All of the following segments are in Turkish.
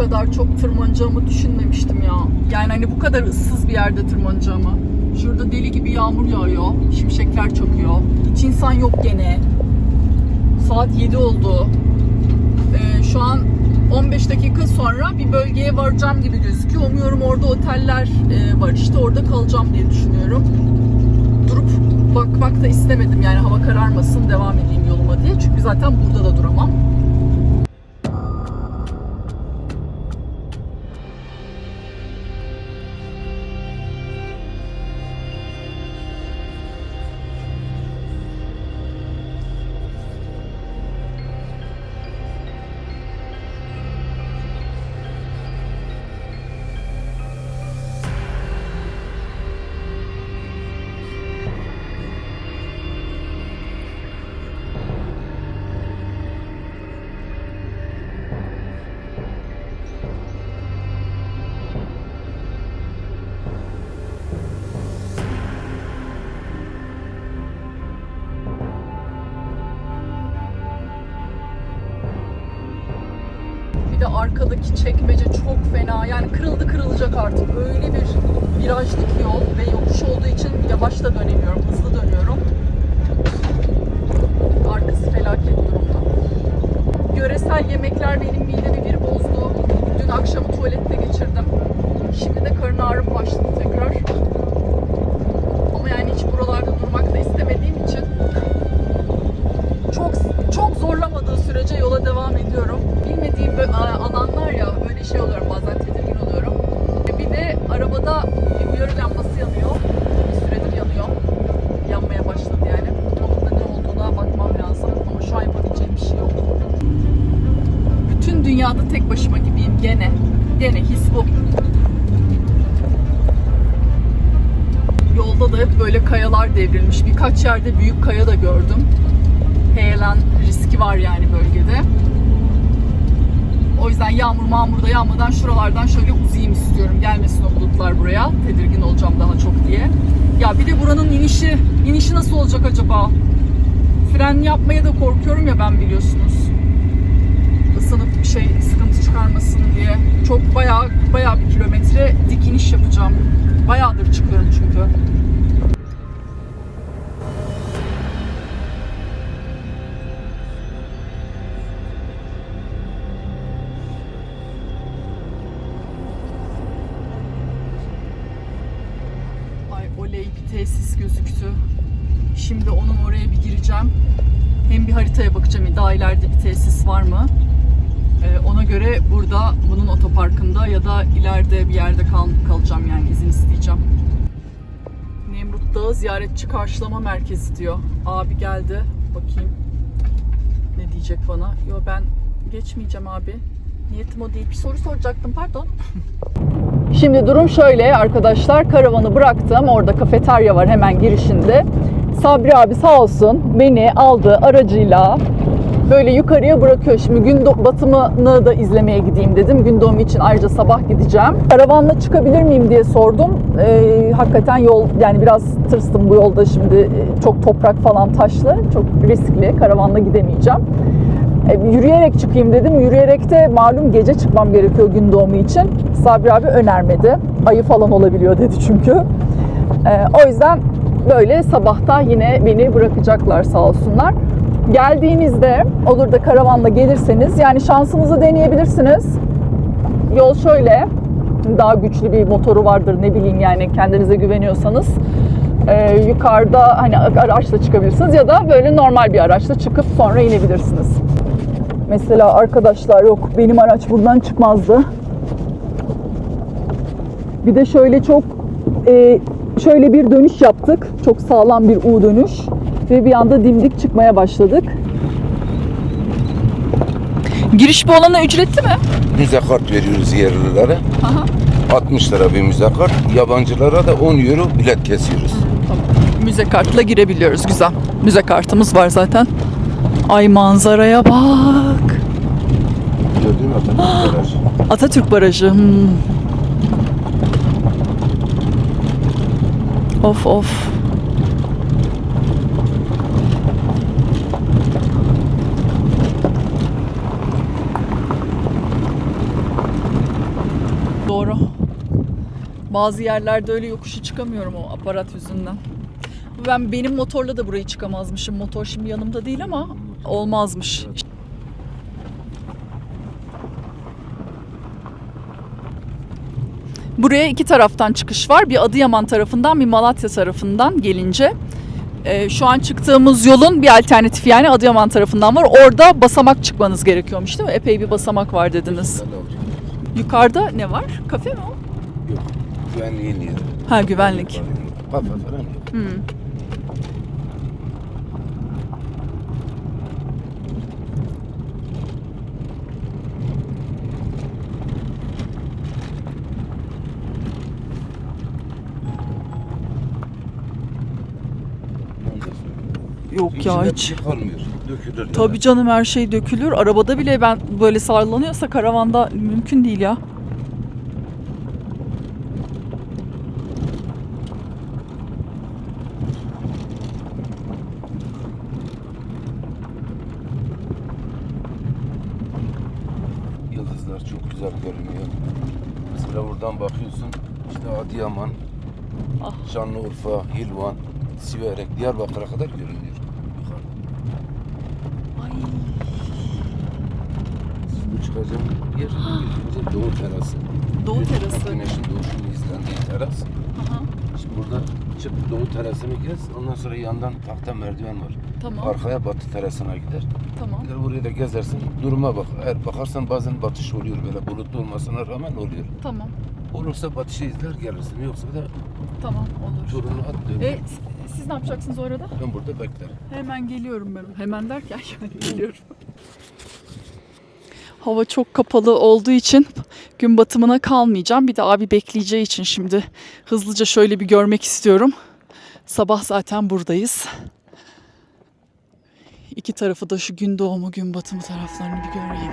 kadar çok tırmanacağımı düşünmemiştim ya. Yani hani bu kadar ıssız bir yerde tırmanacağımı. Şurada deli gibi yağmur yağıyor. Şimşekler çakıyor. Hiç insan yok gene. Saat 7 oldu. Ee, şu an 15 dakika sonra bir bölgeye varacağım gibi gözüküyor. Umuyorum orada oteller e, var. İşte orada kalacağım diye düşünüyorum. Durup bakmak da istemedim. Yani hava kararmasın devam edeyim yoluma diye. Çünkü zaten burada da duramam. De arkadaki çekmece çok fena. Yani kırıldı kırılacak artık. Öyle bir virajlık yol ve yokuş olduğu için yavaş da dönemiyorum. Hızlı dönüyorum. Arkası felaket durumda. Yöresel yemekler benim midemi bir bozdu. Dün akşamı tuvalette geçirdim. Şimdi de karın ağrım başladı tekrar. Devrilmiş. Birkaç yerde büyük kaya da gördüm heyelan riski var yani bölgede. O yüzden yağmur mağmur da yağmadan şuralardan şöyle uzayayım istiyorum. Gelmesin o bulutlar buraya. Tedirgin olacağım daha çok diye. Ya bir de buranın inişi, inişi nasıl olacak acaba? Fren yapmaya da korkuyorum ya ben biliyorsunuz. Isınıp bir şey sıkıntı çıkarmasın diye. Çok bayağı bayağı bir kilometre dik iniş yapacağım. Bayağıdır çıkıyorum çünkü. Şimdi onun oraya bir gireceğim. Hem bir haritaya bakacağım daha ileride bir tesis var mı? Ee, ona göre burada bunun otoparkında ya da ileride bir yerde kal kalacağım yani izin isteyeceğim. Nemrut Dağı ziyaretçi karşılama merkezi diyor. Abi geldi. Bakayım ne diyecek bana. Yo ben geçmeyeceğim abi. Niyetim o değil. Bir soru soracaktım pardon. Şimdi durum şöyle arkadaşlar. Karavanı bıraktım. Orada kafeterya var hemen girişinde. Sabri abi sağ olsun beni aldı aracıyla böyle yukarıya bırakıyor. Şimdi gün batımını da izlemeye gideyim dedim. Gün doğumu için ayrıca sabah gideceğim. Karavanla çıkabilir miyim diye sordum. Ee, hakikaten yol yani biraz tırstım bu yolda şimdi Ee, çok toprak falan taşlı. Çok riskli. Karavanla gidemeyeceğim. E, yürüyerek çıkayım dedim. Yürüyerek de malum gece çıkmam gerekiyor gün doğumu için. Sabri abi önermedi. Ayı falan olabiliyor dedi çünkü. E, o yüzden böyle sabahta yine beni bırakacaklar sağ olsunlar. Geldiğinizde olur da karavanla gelirseniz yani şansınızı deneyebilirsiniz. Yol şöyle daha güçlü bir motoru vardır ne bileyim yani kendinize güveniyorsanız e, yukarıda hani araçla çıkabilirsiniz ya da böyle normal bir araçla çıkıp sonra inebilirsiniz. Mesela arkadaşlar yok benim araç buradan çıkmazdı. Bir de şöyle çok e, şöyle bir dönüş yaptık. Çok sağlam bir U dönüş ve bir anda dimdik çıkmaya başladık. Giriş bu alana ücretli mi? Müze kart veriyoruz yerlilere. Aha. 60 lira bir müze kart. Yabancılara da 10 euro bilet kesiyoruz. Tamam. Müze kartla girebiliyoruz. Güzel. Müze kartımız var zaten. Ay manzaraya bak. Gördün mü Atatürk Barajı? Atatürk Barajı. Hmm. Of of. Doğru. Bazı yerlerde öyle yokuşu çıkamıyorum o aparat yüzünden. Ben benim motorla da burayı çıkamazmışım. Motor şimdi yanımda değil ama olmazmış. Buraya iki taraftan çıkış var. Bir Adıyaman tarafından bir Malatya tarafından gelince. Ee, şu an çıktığımız yolun bir alternatifi yani Adıyaman tarafından var. Orada basamak çıkmanız gerekiyormuş değil mi? Epey bir basamak var dediniz. Yukarıda ne var? Kafe mi o? Yok. Güvenliğin yeri. Ha güvenlik. Kafa falan yok. Hmm. Yok ya İçinde bir hiç. şey kalmıyor. Dökülür. Tabii canım her şey dökülür. Arabada bile ben böyle sallanıyorsa karavanda mümkün değil ya. Yıldızlar çok güzel görünüyor. Mesela buradan bakıyorsun işte Adıyaman, Ah. Şanlıurfa, Hilvan, Siverek, Diyarbakır'a kadar görünüyor. Yukarı. Ay. Bu çıkacağım yer birinci Doğu terası. Doğu Güneş- terası. Güneşin doğuşunu izlendiği teras. Aha, Şimdi burada çık Doğu terasını gez. Ondan sonra yandan tahta merdiven var. tamam. Arkaya Batı terasına gider. Tamam. Gider oraya da gezersin. Duruma bak. Eğer bakarsan bazen batış oluyor böyle bulutlu olmasına rağmen oluyor. Tamam. Olursa batışı izler gelirsin. Yoksa da Tamam olur. turunu at dön. E, siz ne yapacaksınız o arada? Ben burada beklerim. Hemen geliyorum ben. Hemen derken yani geliyorum. Hava çok kapalı olduğu için gün batımına kalmayacağım. Bir de abi bekleyeceği için şimdi hızlıca şöyle bir görmek istiyorum. Sabah zaten buradayız. İki tarafı da şu gün doğumu, gün batımı taraflarını bir göreyim.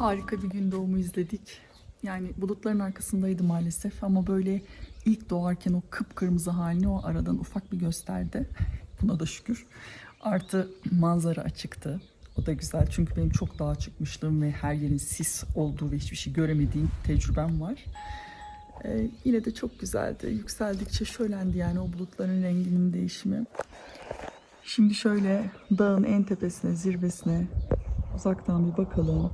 Harika bir gün doğumu izledik. Yani bulutların arkasındaydı maalesef ama böyle ilk doğarken o kıpkırmızı halini o aradan ufak bir gösterdi. Buna da şükür. Artı manzara açıktı. O da güzel çünkü benim çok dağa çıkmışlığım ve her yerin sis olduğu ve hiçbir şey göremediğim tecrübem var. Ee, yine de çok güzeldi. Yükseldikçe şölendi yani o bulutların renginin değişimi. Şimdi şöyle dağın en tepesine, zirvesine uzaktan bir bakalım.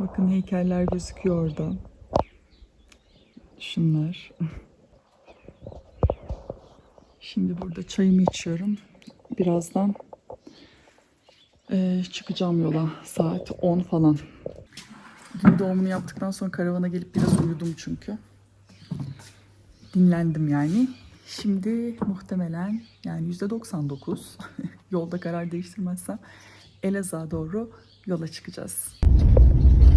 Bakın heykeller gözüküyor orada. Şunlar. Şimdi burada çayımı içiyorum. Birazdan eee, çıkacağım yola. Saat 10 falan. Gün doğumunu yaptıktan sonra karavana gelip biraz uyudum çünkü. Dinlendim yani. Şimdi muhtemelen yani %99 yolda karar değiştirmezsem Elazığ'a doğru yola çıkacağız.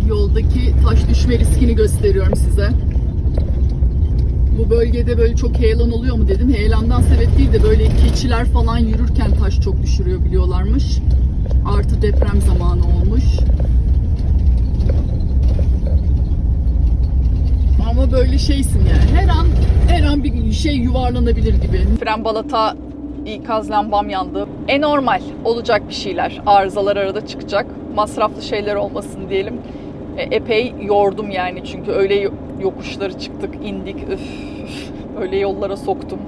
Yoldaki taş düşme riskini gösteriyorum size. Bu bölgede böyle çok heyelan oluyor mu dedim. Heyelandan sebep değil de böyle keçiler falan yürürken taş çok düşürüyor biliyorlarmış. Artı deprem zamanı olmuş. Ama böyle şeysin yani. Her an her an bir şey yuvarlanabilir gibi. Fren balata ikaz lambam yandı. E normal olacak bir şeyler. Arızalar arada çıkacak. Masraflı şeyler olmasın diyelim. E, epey yordum yani çünkü öyle yo- yokuşları çıktık, indik. Üf, üf. öyle yollara soktum.